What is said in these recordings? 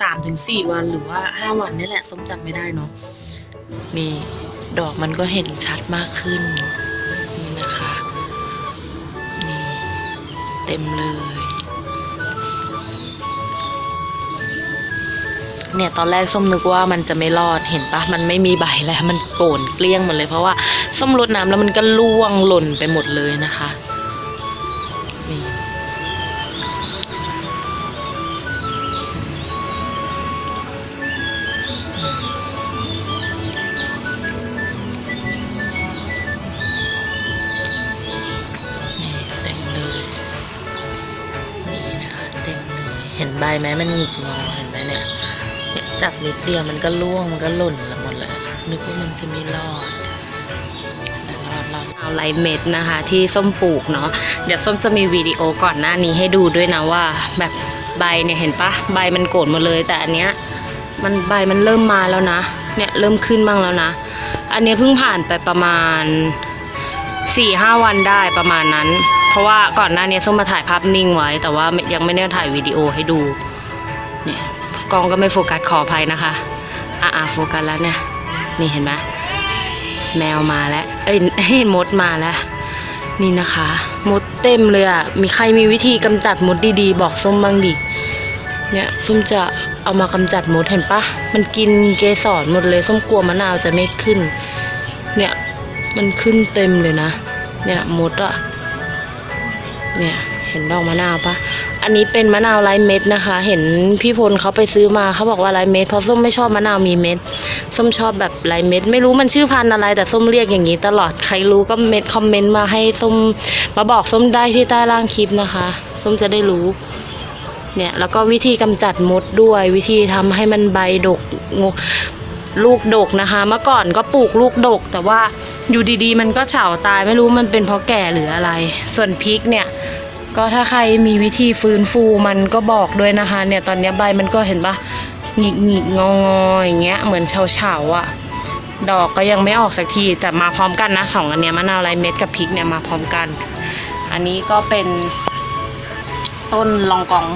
สามถึงสี่วันหรือว่าห้าวันนี่แหละส้มจำไม่ได้เนาะนี่ดอกมันก็เห็นชัดมากขึ้น นี่นะคะนี่เต็มเลย เนี่ยตอนแรกส้มนึกว่ามันจะไม่รอดเห็นปะมันไม่มีใบแล้วมันโกนเกลี้ยงหมดเลย เพราะว่าส้มรดน้ำแล้วมันก็ร่วงหล่นไปหมดเลยนะคะนี่ ใบไหมมันหงิกงอเห็นไหมเนี่ยเนี่ยจับนิดเดียวมันก็ร่วงมันก็หล่นละหมดเลยนึกว่ามันจะไม่รอดรอดรอดเอาไรเม็ดนะคะที่ส้มปลูกเนาะเดี๋ยวส้มจะมีวิดีโอก่อนหน้านี้ให้ดูด้วยนะว่า แบบใบเนี่ยเห็นปะใบมันโกรธหมดเลย แต่อันเนี้ยมันใบมันเริ่มมาแล้วนะเนี่ยเริ่มขึ้นบ้างแล้วนะ อันเนี้ยเพิ่งผ่านไปประมาณสี่ห้าวันได้ประมาณนั้น เพราะว่าก่อนหน้านี้ส้มมาถ่ายภาพนิ่งไว้ แต่ว่ายังไม่ได้ถ่ายวิดีโอให้ดูเนี่ยกล้องก็ไม่โฟกัสขออภัยนะคะอะอะโฟกัสแล้วเนี่ย นี่เห็นไหมแมวมาแล้วเอ้ยมดมาแล้ว นี่นะคะ มดเต็มเลยอะมีใครมีวิธีกำจัดมดดีๆ บอกส้มบ้างดิเนี่ยส้มจะเอามากำจัดมดเห็นปะมันกินเกสรหมดเลยส้มกลัวมะนาวจะไม่ขึ้น เนี่ยมันขึ้นเต็มเลยนะ เนี่ยมดอะ เนี่ยเห็นดอกมะนาวปะอันนี้เป็นมะนาวไร้เม็ดนะคะ เห็นพี่พลเขาไปซื้อมาเขาบอกว่าไร้เม็ดเพราะส้มไม่ชอบมะนาวมีเม็ด ส้มชอบแบบไร้เม็ด ไม่รู้มันชื่อพันธุ์อะไร แต่ส้มเรียกอย่างนี้ตลอด ใครรู้ก็เม็ดคอมเมนต์มาให้ส้มมาบอกส้มได้ที่ใต้ล่างคลิปนะคะ ส้มจะได้รู้ เนี่ยแล้วก็วิธีกำจัดมดด้วยวิธีทำให้มันใบดกงก ลูกดกนะคะ เมื่อก่อนก็ปลูกลูกดก แต่ว่าอยู่ดีๆ มันก็เฉาตายไม่รู้มันเป็นเพราะแก่หรืออะไร ส่วนพริกเนี่ยก็ถ้าใครมีวิธีฟื้นฟูมันก็บอกด้วยนะคะ เนี่ยตอนนี้ใบมันก็เห็นปะหงิกหงิกงองอๆอย่างเงี้ยเหมือนเฉาเฉาๆอะดอกก็ยังไม่ออกสักทีแต่มาพร้อมกันนะสองอันเนี้ยมะนาวไรเม็ดกับพริกเนี่ยมาพร้อมกัน อันนี้ก็เป็นต้นลองกอง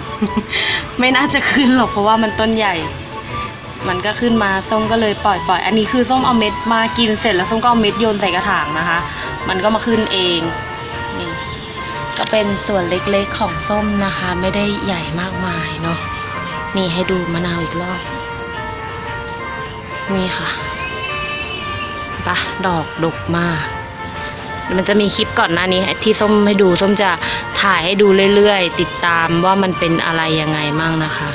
ไม่น่าจะขึ้นหรอกเพราะว่ามันต้นใหญ่ มันก็ขึ้นมาส้มก็เลยปล่อยปล่อยอันนี้คือส้มเอาเม็ดมากินเสร็จแล้วส้มก็เอาเม็ดโยนใส่กระถางนะคะ มันก็มาขึ้นเองนี่ก็เป็นส่วนเล็กๆของส้มนะคะ ไม่ได้ใหญ่มากมายเนาะนี่ให้ดูมะนาวอีกรอบนี่ค่ะปะดอกดกมากมันจะมีคลิปก่อนหน้านี้ที่ส้มให้ดู ส้มจะถ่ายให้ดูเรื่อยๆ ติดตามว่ามันเป็นอะไรยังไงมั่งนะคะ